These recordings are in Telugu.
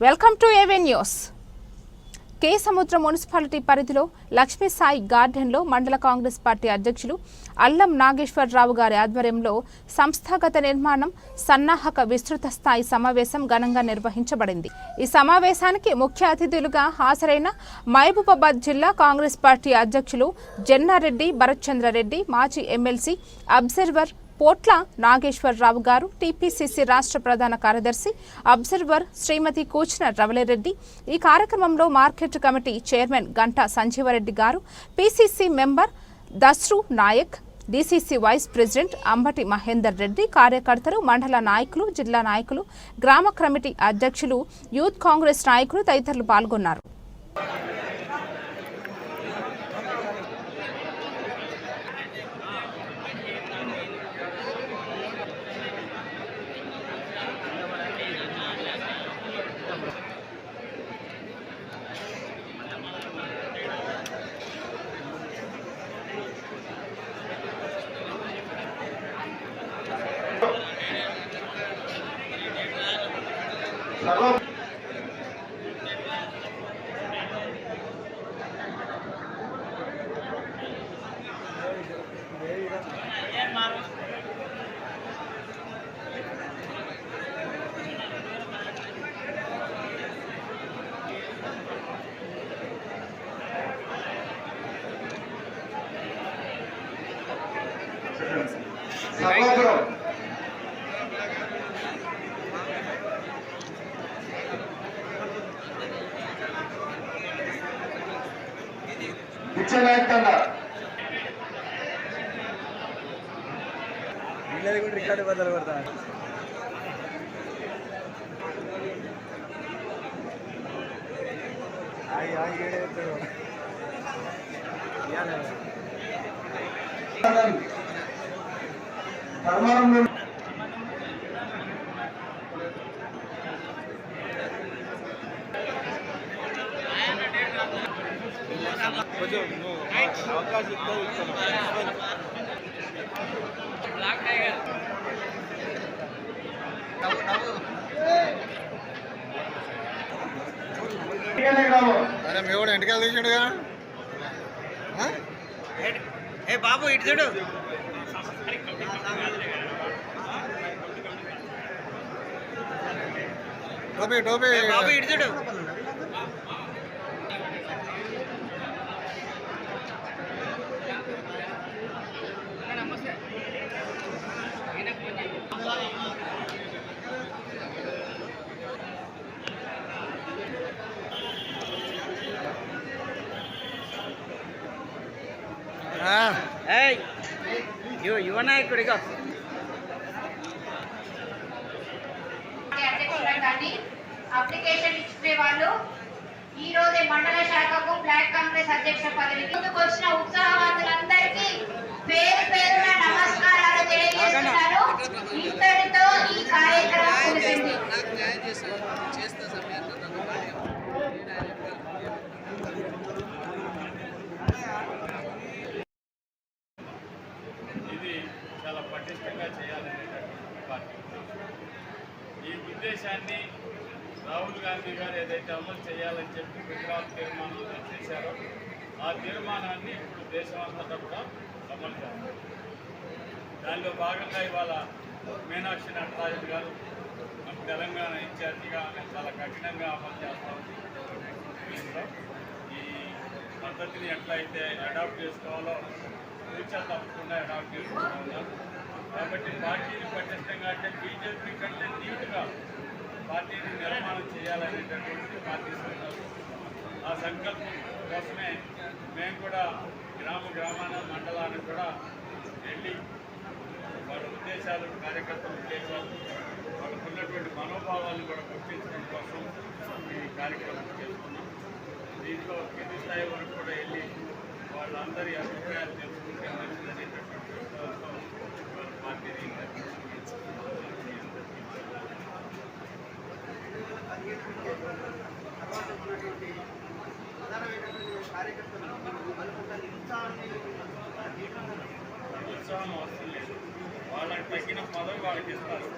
Welcome to AV news Kesamudram municipality పరిధిలో లక్ష్మీ సాయి గార్డెన్లో మండల కాంగ్రెస్ పార్టీ అధ్యక్షులు అల్లం నాగేశ్వరరావు గారి ఆధ్వర్యంలో సంస్థాగత నిర్మాణం సన్నాహక విస్తృత స్థాయి సమావేశం ఘనంగా నిర్వహించబడింది. ఈ సమావేశానికి ముఖ్య అతిథులుగా హాజరైన మహబూబాబాద్ జిల్లా కాంగ్రెస్ పార్టీ అధ్యక్షులు జన్నారెడ్డి భరత్చంద్రారెడ్డి మాజీ ఎమ్మెల్సీ అబ్జర్వర్ పోట్ల నాగేశ్వరరావు గారు టీపీసీసీ రాష్ట్ర ప్రధాన కార్యదర్శి అబ్జర్వర్ శ్రీమతి కూచిన రవళిరెడ్డి ఈ కార్యక్రమంలో market committee chairman Ganta Sanjeeva Reddy గారు PCC member Dasru Nayak DCC vice president Ambati Mahender Reddy కార్యకర్తలు మండల నాయకులు జిల్లా నాయకులు గ్రామ కమిటీ అధ్యక్షులు యూత్ కాంగ్రెస్ నాయకులు తదితరులు పాల్గొన్నారు. सर्व వీళ్ళది కూడా రికార్డు బద్దలు కొడతాను ఆగి కూడా ఇంటికి తీసాడుగా ఏ బాబు ఇటు చూడు. టోపీ టోపీ. బాబు ఇటు చూడు. ఆ, యువ యువ అప్లికేషన్ ఇచ్చే వాళ్ళు ఈ రోజే మండల శాఖకు బ్లాక్ కాంగ్రెస్ అధ్యక్ష పదవికి ముందుకు వచ్చిన ఉత్సాహం పేరు పేరున నమస్కారాలు తెలియజేస్తున్నాను ఇంతటితో ఈ కార్యక్రమం ముగిసింది ఇది చాలా పటిష్టంగా చేయాలనేటటువంటి పార్టీ ఈ ఉద్దేశాన్ని రాహుల్ గాంధీ గారు ఏదైతే అమలు చేయాలని చెప్పి గుజరాత్ తీర్మానంలో చేశారో ఆ తీర్మానాన్ని ఇప్పుడు దేశం కూడా అమలు చేస్తారు దానిలో భాగంగా ఇవాళ మీనాక్షి నటరాజన్ గారు మన తెలంగాణ ఇన్ఛార్జిగా ఆమె చాలా కఠినంగా అమలు చేస్తాం ఈ పద్ధతిని ఎట్లయితే అడాప్ట్ చేసుకోవాలో ఫ్యూచర్ తప్పకుండా అడాప్ట్ చేసుకోవాలి కాబట్టి పార్టీని పటిష్టంగా అంటే బీజేపీ కంటే నీట్గా పార్టీని నిర్మాణం చేయాలనేటటువంటి పార్టీ సంకల్పం. ఆ సంకల్పం కోసమే మేము కూడా గ్రామ గ్రామాన మండలానికి కూడా వెళ్ళి వాళ్ళ ఉద్దేశాలు కార్యకర్తల ఉద్దేశాలు వాళ్ళకు ఉన్నటువంటి మనోభావాలను కూడా గుర్తించడం కోసం ఈ కార్యక్రమం చేసుకున్నాం దీంట్లో కింది స్థాయి వరకు కూడా వెళ్ళి వాళ్ళందరి అభిప్రాయాలు తెలుసుకుంటే మంచిదనేటటువంటి పార్టీని ఉత్సాహం అవసరం లేదు వాళ్ళకి తగిన పదవి వాళ్ళకి ఇస్తారు.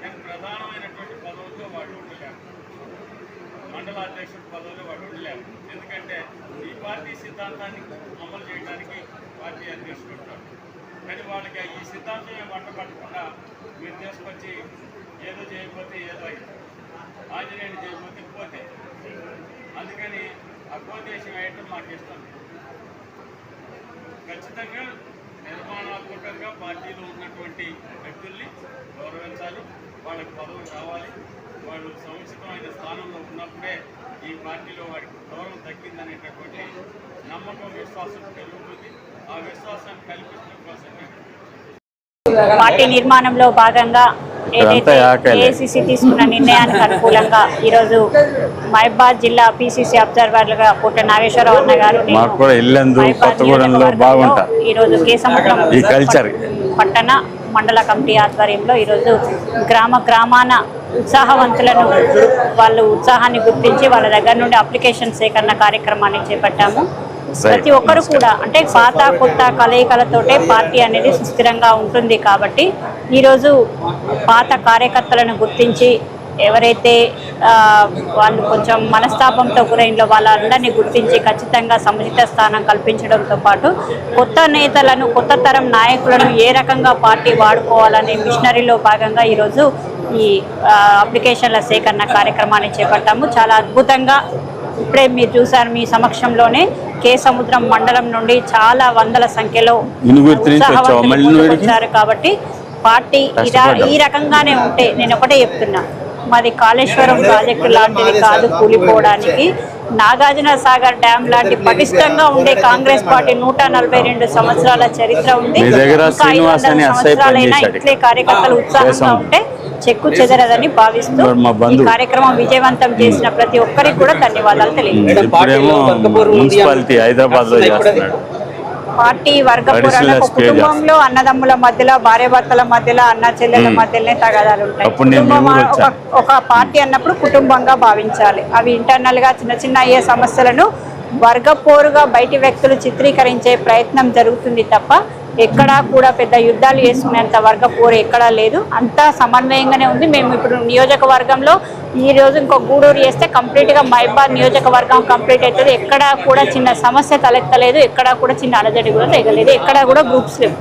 కానీ ప్రధానమైనటువంటి పదవులతో వాళ్ళు ఉండలేరు మండల అధ్యక్షుడు పదవిలో వాడు ఉండలేము ఎందుకంటే ఈ పార్టీ సిద్ధాంతాన్ని అమలు చేయడానికి పార్టీ అధ్యక్షుడు ఉంటాడు. కానీ వాళ్ళకి ఈ సిద్ధాంతం ఏం వంట పట్టకుండా మీరు తీసుకొచ్చి ఏదో చేయకపోతే ఏదో అయింది. చేయకపోతే పోతే. అందుకని అకోదేశం వేయటం మాకు ఇష్టం ఖచ్చితంగా నిర్మాణాత్మకంగా పార్టీలో ఉన్నటువంటి వ్యక్తుల్ని గౌరవించాలి. వాళ్ళకి పదవులు కావాలి వాళ్ళు సముచితమైన స్థానంలో ఉన్నప్పుడు ఈ పార్టీలో వాడికి గౌరవం తగ్గిందనేటటువంటి నమ్మకం విశ్వాసం పెరుగుతుంది. ఆ విశ్వాసాన్ని కల్పించడం కోసమే పార్టీ నిర్మాణంలో భాగంగా ఏదైతే ఏఐసిసి తీసుకున్న నిర్ణయానికి అనుకూలంగా ఈరోజు మహబాద్ జిల్లా పిసిసి అబ్జర్వర్లుగా పుట్ట నాగేశ్వరరావు అన్న గారు ఈరోజు కల్చర్. పట్టణ మండల కమిటీ ఆధ్వర్యంలో ఈరోజు గ్రామ గ్రామాన ఉత్సాహవంతులను వాళ్ళు ఉత్సాహాన్ని గుర్తించి వాళ్ళ దగ్గర నుండి అప్లికేషన్ సేకరణ కార్యక్రమాన్ని చేపట్టాము. ప్రతి ఒక్కరు కూడా అంటే పాత కొత్త కలయికలతోటే పార్టీ అనేది సుస్థిరంగా ఉంటుంది కాబట్టి ఈరోజు పాత కార్యకర్తలను గుర్తించి ఎవరైతే వాళ్ళు కొంచెం మనస్తాపంతో గురైన వాళ్ళందరినీ గుర్తించి ఖచ్చితంగా సముచిత స్థానం కల్పించడంతో పాటు కొత్త నేతలను కొత్త తరం నాయకులను ఏ రకంగా పార్టీ వాడుకోవాలనే మిషనరీలో భాగంగా ఈరోజు ఈ అప్లికేషన్ల సేకరణ కార్యక్రమాన్ని చేపట్టాము చాలా అద్భుతంగా ఇప్పుడే మీరు చూసారు మీ సమక్షంలోనే కే సముద్రం మండలం నుండి చాలా వందల సంఖ్యలో? వచ్చారు కాబట్టి పార్టీ. ఈ రకంగానే ఉంటే నేను ఒకటే చెప్తున్నా మాది కాళేశ్వరం ప్రాజెక్టు లాంటిది కాదు కూలిపోవడానికి. నాగార్జున సాగర్ డ్యామ్ లాంటి పటిష్టంగా ఉండే కాంగ్రెస్ పార్టీ నూట నలభై రెండు సంవత్సరాల చరిత్ర ఉంది సంవత్సరాలైనా. ఇట్లే కార్యకర్తలు ఉత్సాహంగా. ఉంటే చెక్కు చెదరదని భావిస్తూ ఈ. కార్యక్రమం విజయవంతం చేసిన ప్రతి ఒక్కరికి కూడా ధన్యవాదాలు తెలియజేస్తాను ఇప్పుడేమో మున్సిపాలిటీ హైదరాబాద్లో చేస్తున్నాడు. పార్టీ SPA కుటుంబంలో అన్నదమ్ముల మధ్యలో భార్యాభర్తల మధ్యలో అన్న చెల్లెల మధ్యలోనే తగాదాలు ఉంటాయి. ఒక పార్టీ అన్నప్పుడు కుటుంబంగా భావించాలి. అవి ఇంటర్నల్గా చిన్న చిన్న అయ్యే సమస్యలను వర్గపోరుగా బయటి వ్యక్తులు చిత్రీకరించే ప్రయత్నం జరుగుతుంది తప్ప ఎక్కడా కూడా పెద్ద యుద్ధాలు చేసుకునేంత వర్గ పోరు ఎక్కడా లేదు. అంతా సమన్వయంగానే ఉంది. మేము ఇప్పుడు నియోజకవర్గంలో ఈ రోజు ఇంకో గూడూరు చేస్తే కంప్లీట్గా మైబాద్ నియోజకవర్గం కంప్లీట్ అవుతుంది. ఎక్కడా కూడా చిన్న సమస్య తలెత్తలేదు. ఎక్కడా కూడా చిన్న అలజడి కూడా తెగలేదు ఎక్కడా కూడా గ్రూప్స్ లేవు.